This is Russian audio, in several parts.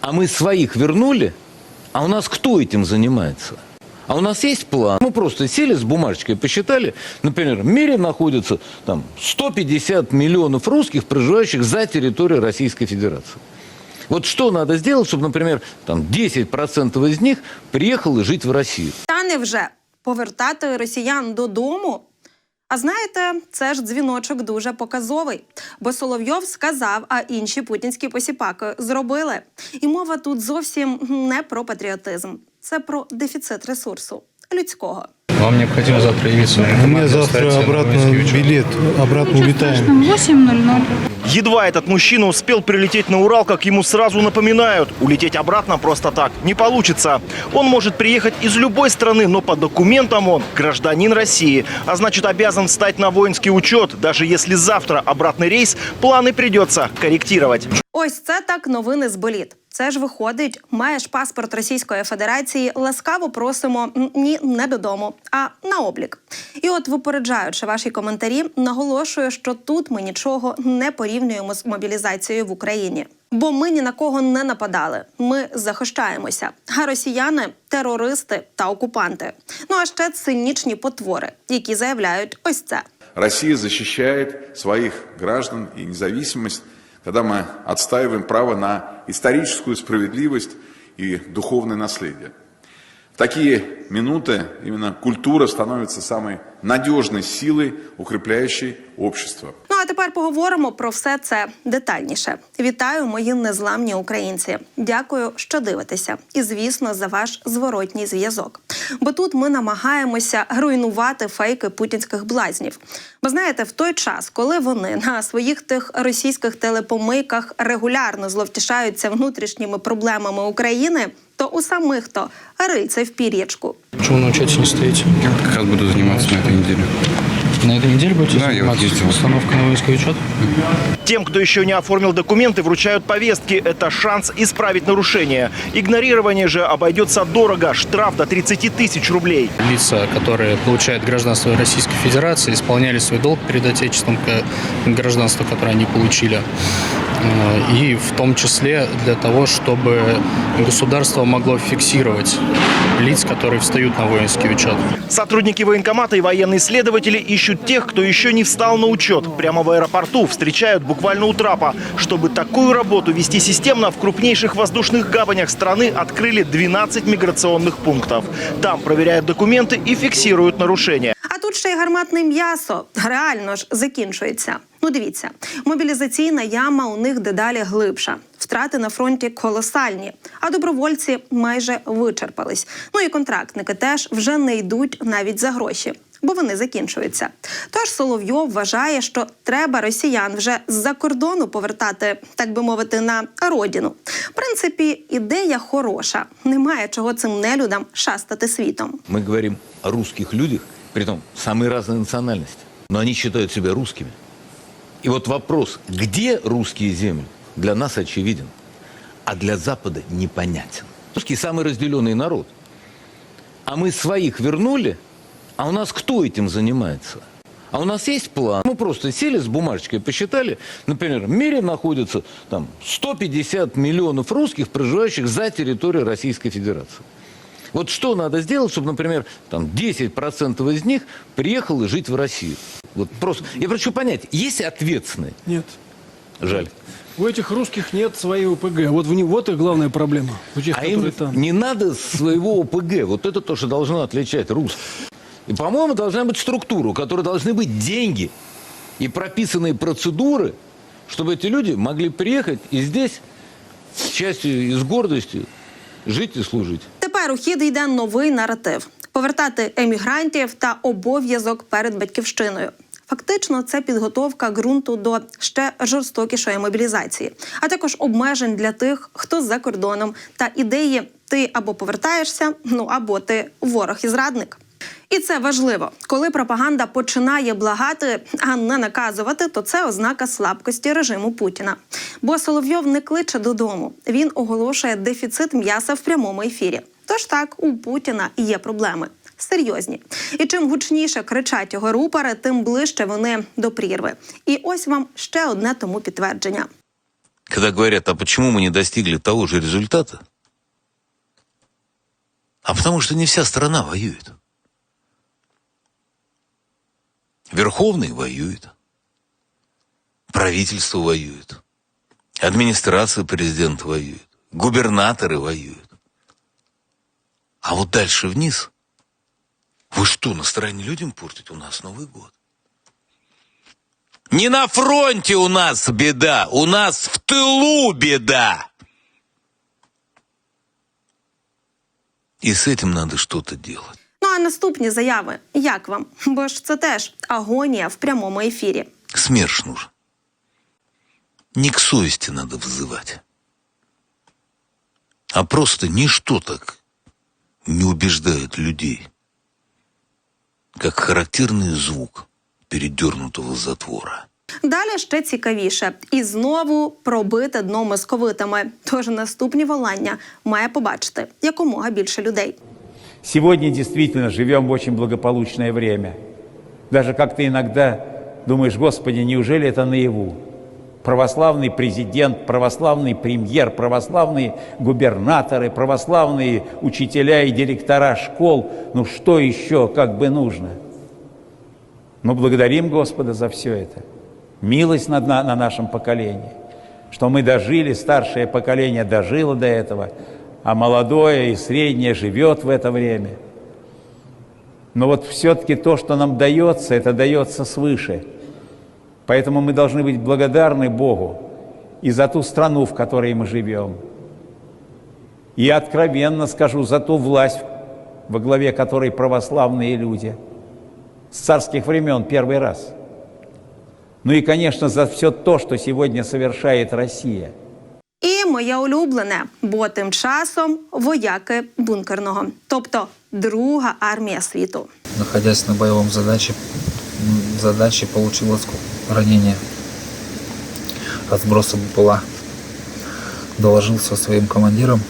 А мы своих вернули, а у нас кто этим занимается? А у нас есть план. Мы просто сели с бумажечкой, посчитали, например, в мире находится там 150 миллионов русских, проживающих за территорией Российской Федерации. Вот что надо сделать, чтобы, например, там 10% из них приехало жить в Россию? Та невже повертати росіян додому? А знаєте, це ж дзвіночок дуже показовий, бо Соловйов сказав, а інші путінські посіпаки зробили. І мова тут зовсім не про патріотизм, це про дефіцит ресурсу людського. Вам необходимо завтра явиться. У меня завтра обратно билет, обратно Ничего улетаем. страшного, 8.00. Едва этот мужчина успел прилететь на Урал, как ему сразу напоминают, улететь обратно просто так не получится. Он может приехать из любой страны, но по документам он гражданин России, а значит обязан встать на воинский учет, даже если завтра обратный рейс, планы придется корректировать. Ось це так новини з боліт. Це ж виходить, маєш паспорт Російської Федерації. Ласкаво просимо ні не додому, а на облік. І от, випереджаючи ваші коментарі, наголошую, що тут ми нічого не порівнюємо з мобілізацією в Україні. Бо ми ні на кого не нападали. Ми захищаємося. А росіяни терористи та окупанти. Ну а ще цинічні потвори, які заявляють ось це. Россия защищает своих граждан и независимость, когда мы отстаиваем право на историческую справедливость и духовное наследие. Такие минуты именно культура становится самой надежной силой, укрепляющей общество. Ну а тепер поговоримо про все це детальніше. Вітаю, мої незламні українці. Дякую, що дивитеся, і звісно, за ваш зворотній зв'язок. Бо тут ми намагаємося руйнувати фейки путінських блазнів. Бо знаєте, в той час, коли вони на своїх тих російських телепомийках регулярно зловтішаються внутрішніми проблемами України, то у самих то рильце в пір'ячку. Почему на учете не стоите? Я вот как раз буду заниматься на этой неделе. На этой неделе будете Да, я вот заниматься ездил. установкой на воинский учет? Тем, кто еще не оформил документы, вручают повестки. Это шанс исправить нарушение. Игнорирование же обойдется дорого. Штраф до 30 тысяч рублей. Лица, которые получают гражданство Российской Федерации, исполняли свой долг перед Отечеством, к- гражданство, которое они получили. Э, И в том числе для того, чтобы государство могло фиксировать лиц, которые встают на воинский учет. Сотрудники военкомата и военные следователи ищут тех, кто еще не встал на учет. Прямо в аэропорту встречают буквально у трапа. Чтобы такую работу вести системно, в крупнейших воздушных гаванях страны открыли 12 миграционных пунктов. Там проверяют документы и фиксируют нарушения. А тут ще й гарматне м'ясо реально ж закінчується. Ну дивіться, мобілізаційна яма у них дедалі глибша. Втрати на фронті колосальні, а добровольці майже вичерпались. Ну і контрактники теж вже не йдуть навіть за гроші. Бо вони закінчуються. Тож Соловйов вважає, що треба росіян вже з-за кордону повертати, так би мовити, на родину. В принципі, ідея хороша. Немає чого цим нелюдам шастати світом. Мы говорим о русских людях, притом самые разные национальности, но они считают себя русскими. И вот вопрос, где русские земли, для нас очевиден, а для Запада непонятен. Русский самый разделенный народ. А мы своих вернули, а у нас кто этим занимается? А у нас есть план. Мы просто сели с бумажечкой, посчитали, например, в мире находится там 150 миллионов русских, проживающих за территорией Российской Федерации. Вот что надо сделать, чтобы, например, там 10% из них приехало жить в Россию? Вот просто. Я хочу понять, есть ответственные? Нет. Жаль. У этих русских нет своей ОПГ. Вот, в, вот их главная проблема. У тех, А им там. не надо своего ОПГ. Вот это то, что должно отличать русских. И, по-моему, должна быть структура, у которой должны быть деньги и прописанные процедуры, чтобы эти люди могли приехать и здесь с частью и с гордостью жить и служить. Тепер у хід йде новий наратив: повертати емігрантів та обов'язок перед батьківщиною. Фактично, це підготовка ґрунту до ще жорстокішої мобілізації, а також обмежень для тих, хто за кордоном, та ідеї ти або повертаєшся, ну або ти ворог і зрадник. І це важливо, коли пропаганда починає благати, а не наказувати, то це ознака слабкості режиму Путіна. Бо Соловйов не кличе додому. Він оголошує дефіцит м'яса в прямому ефірі. Тож так, у Путіна є проблеми. Серйозні. І чим гучніше кричать його рупори, тим ближче вони до прірви. І ось вам ще одне тому підтвердження. когда говорят, а почему мы не достигли того же результата? А потому что не вся страна воюет. Верховный воюет. Правительство воюет. Администрация президента воюет. Губернаторы воюют. А вот дальше вниз. Вы что, настроение людям портить? У нас Новый год. Не на фронте у нас беда, у нас в тылу беда. И с этим надо что-то делать. Ну а наступні заяви як вам? Бо ж це теж агонія в прямому ефірі. СМЕРШ нужен. Не к совести надо взывать. А просто ничто так не убеждает людей, как характерный звук передернутого затвора. Далі ще цікавіше, і знову пробите дно московитами. Тож наступні волання має побачити якомога більше людей. Сегодня действительно живем в очень благополучное время. Даже как-то иногда думаешь, Господи, неужели это наяву? Православный президент, православный премьер, православные губернаторы, православные учителя и директора школ. Ну что еще как бы нужно? Но благодарим Господа за все это. Милость над на, на нашем поколении. Что мы дожили, старшее поколение дожило до этого, а молодое и среднее живет в это время. Но вот все-таки то, что нам дается, это дается свыше. Поэтому мы должны быть благодарны Богу и за ту страну, в которой мы живем. И откровенно скажу, за ту власть, во главе которой православные люди. С царских времен первый раз. Ну и, конечно, за все то, что сегодня совершает Россия. І моє улюблене, бо тим часом вояки бункерного, тобто друга армія світу. находясь на боевом задаче, м, задаче получил оску- ранение от сброса БПЛА. Доложил все своим командирам.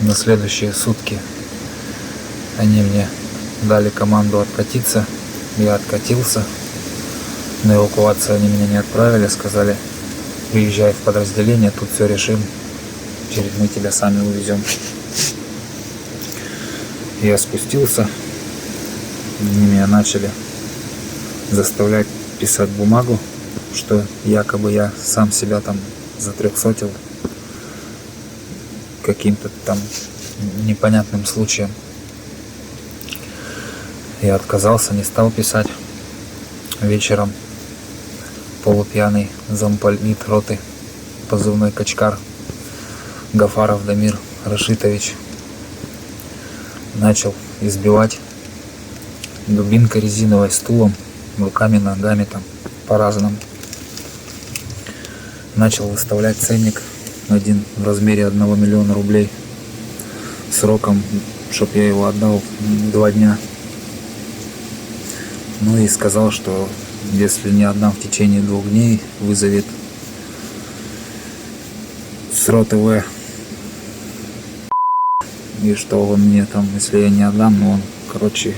На следующие сутки они мне дали команду откатиться. Я откатился. На эвакуацию они меня не отправили, сказали, приезжай в подразделение, тут все решим. Через мы тебя сами увезем. Я спустился, они меня начали заставлять писать бумагу, что якобы я сам себя там затрехсотил каким-то там непонятным случаем. Я отказался, не стал писать. Вечером полупьяный замполит роты, позывной Качкар, Гафаров Дамир Рашитович начал избивать дубинкой резиновой, стулом, руками, ногами там, по-разному. Начал выставлять ценник один в размере 1 миллиона рублей сроком, чтоб я его отдал два дня. Ну и сказал, что если не отдам в течение двух дней, вызовет с роты В. И что он мне там, если я не отдам, ну он, короче,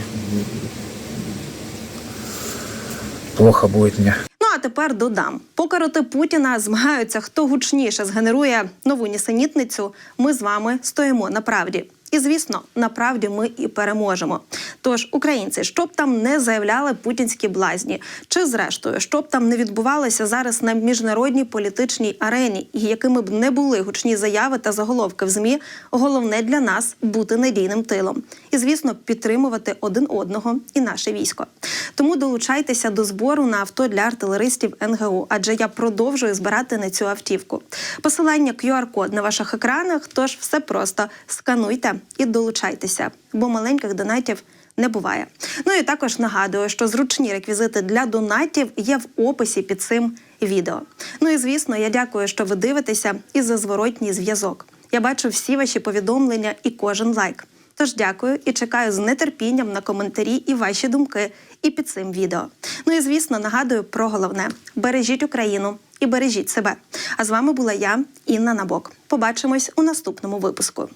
плохо будет мне. Ну а тепер додам: поки роти Путіна змагаються, хто гучніше згенерує нову нісенітницю. Ми з вами стоїмо на правді. І звісно, на правді ми і переможемо. Тож, українці, щоб там не заявляли путінські блазні, чи зрештою, щоб там не відбувалося зараз на міжнародній політичній арені, і якими б не були гучні заяви та заголовки в змі, головне для нас бути надійним тилом. І звісно, підтримувати один одного і наше військо. Тому долучайтеся до збору на авто для артилеристів НГУ, адже я продовжую збирати на цю автівку. Посилання QR-код на ваших екранах. Тож все просто скануйте і долучайтеся, бо маленьких донатів. Не буває. Ну і також нагадую, що зручні реквізити для донатів є в описі під цим відео. Ну і звісно, я дякую, що ви дивитеся і за зворотній зв'язок. Я бачу всі ваші повідомлення і кожен лайк. Тож дякую і чекаю з нетерпінням на коментарі і ваші думки і під цим відео. Ну і звісно, нагадую про головне: бережіть Україну і бережіть себе. А з вами була я, Інна Набок. Побачимось у наступному випуску.